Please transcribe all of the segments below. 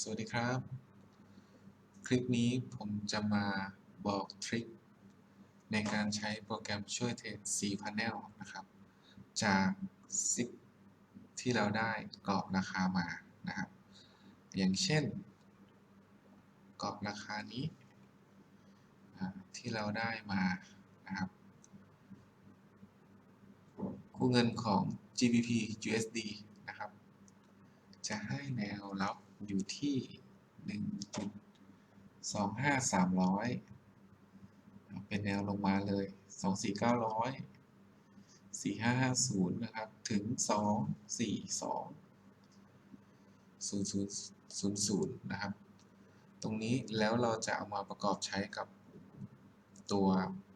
สวัสดีครับ คลิปนี้ผมจะมาบอกทริคในการใช้โปรแกรมช่วยเทรด cPanel นะครับ จากซิปที่เราได้กรอบราคามานะครับ อย่างเช่น กรอบราคานี้ที่เราได้มานะครับคู่เงินของ GBP USD นะครับ จะให้แนวรับ อยู่ที่1.25300เป็นแนวลงมาเลย24900 4550นะครับ ถึง242 0000นะครับ ตรงนี้แล้วเราจะเอามาประกอบใช้กับตัว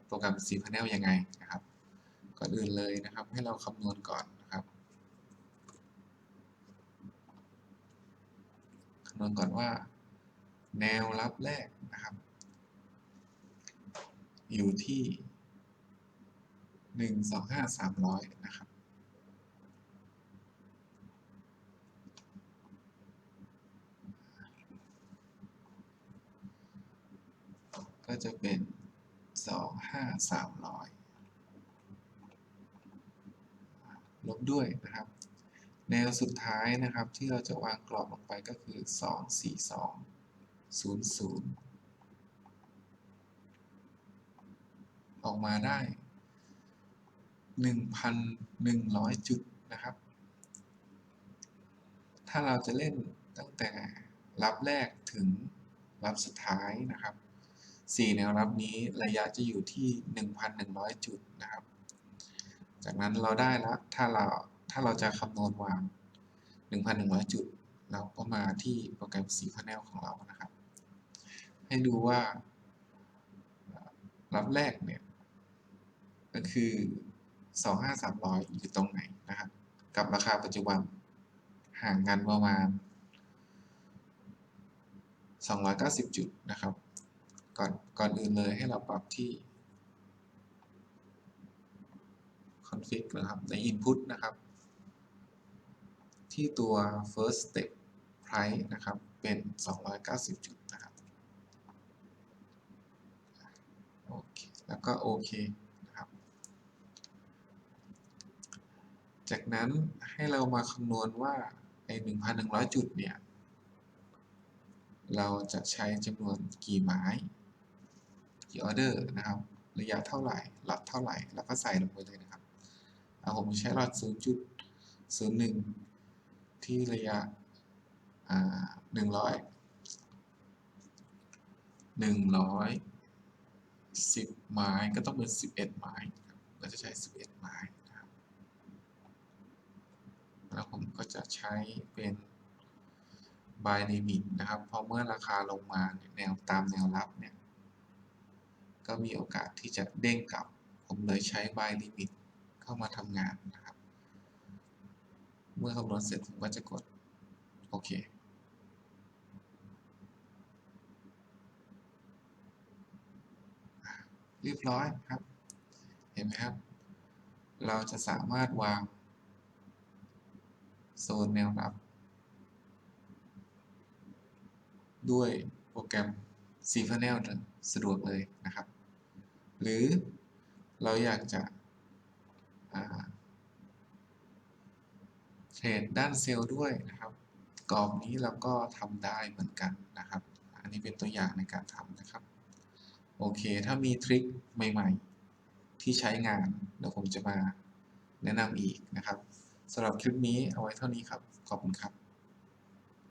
โปรแกรม cPanel ยังไงนะครับ ก่อนอื่นเลยนะครับ ให้เราคำนวณก่อนนะครับ คำนวณก่อนว่า แนวรับแรกนะครับ อยู่ที่หนึ่งสองห้าสามร้อยนะครับ ก็จะเป็นสองห้าสามร้อยลบด้วยนะครับ แนวสุดท้ายนะครับที่เราจะวางกรอบลงไปก็คือ 2 4 2 0 0 ออกมาได้ 1,100 จุดนะครับ ถ้าเราจะเล่นตั้งแต่รับแรกถึงรับสุดท้ายนะครับ 4 แนวรับนี้ระยะจะอยู่ที่ 1,100 จุดนะครับ จากนั้นเราได้แล้วถ้าเรา ถ้าเราจะคำนวณวาง 1,100 จุด เราก็มาที่โปรแกรม cPanel ของเรานะครับ ให้ดูว่ารับแรกเนี่ย ก็คือ 25300 อยู่ตรงไหนนะครับ กับราคาปัจจุบันห่างกันประมาณ 290 จุดนะครับ ก่อนก่อนอื่นเลยให้เราปรับที่ config นะครับ ใน input นะครับ ที่ตัว first step price นะครับ เป็น 290 จุดนะครับ โอเค แล้วก็โอเคนะครับ จากนั้นให้เรามาคำนวณว่าไอ้1,100 จุดเนี่ย เราจะใช้จำนวนกี่ไม้ กี่ออเดอร์นะครับ ระยะเท่าไหร่หลอดเท่าไหร่ แล้วก็ใส่ลงไปเลยนะครับเอาผมใช้หลอด0.01 ที่ระยะอ่า100 100 10ไม้ก็ต้องเป็น11ไม้ครับเราจะใช้11ไม้นะครับแล้วผมก็จะใช้เป็น buy limit นะครับ เพราะเมื่อราคาลงมาแนวตามแนวรับเนี่ย ก็มีโอกาสที่จะเด้งกลับ ผมเลยใช้ buy limit เข้ามาทำงานนะครับ เมื่อคำนวณเสร็จผมก็จะกด โอเค เรียบร้อยครับ เห็นไหมครับ เราจะสามารถวาง โซนแนวรับ ด้วยโปรแกรม cPanel สะดวกเลยนะครับ หรือเราอยากจะ เทรดด้านเซลล์ด้วยนะครับ กรอบนี้เราก็ทำได้เหมือนกันนะครับ อันนี้เป็นตัวอย่างในการทำนะครับ โอเค ถ้ามีทริคใหม่ๆ ที่ใช้งานเดี๋ยวผมจะมาแนะนำอีกนะครับสำหรับคลิปนี้เอาไว้เท่านี้ครับ ขอบคุณครับ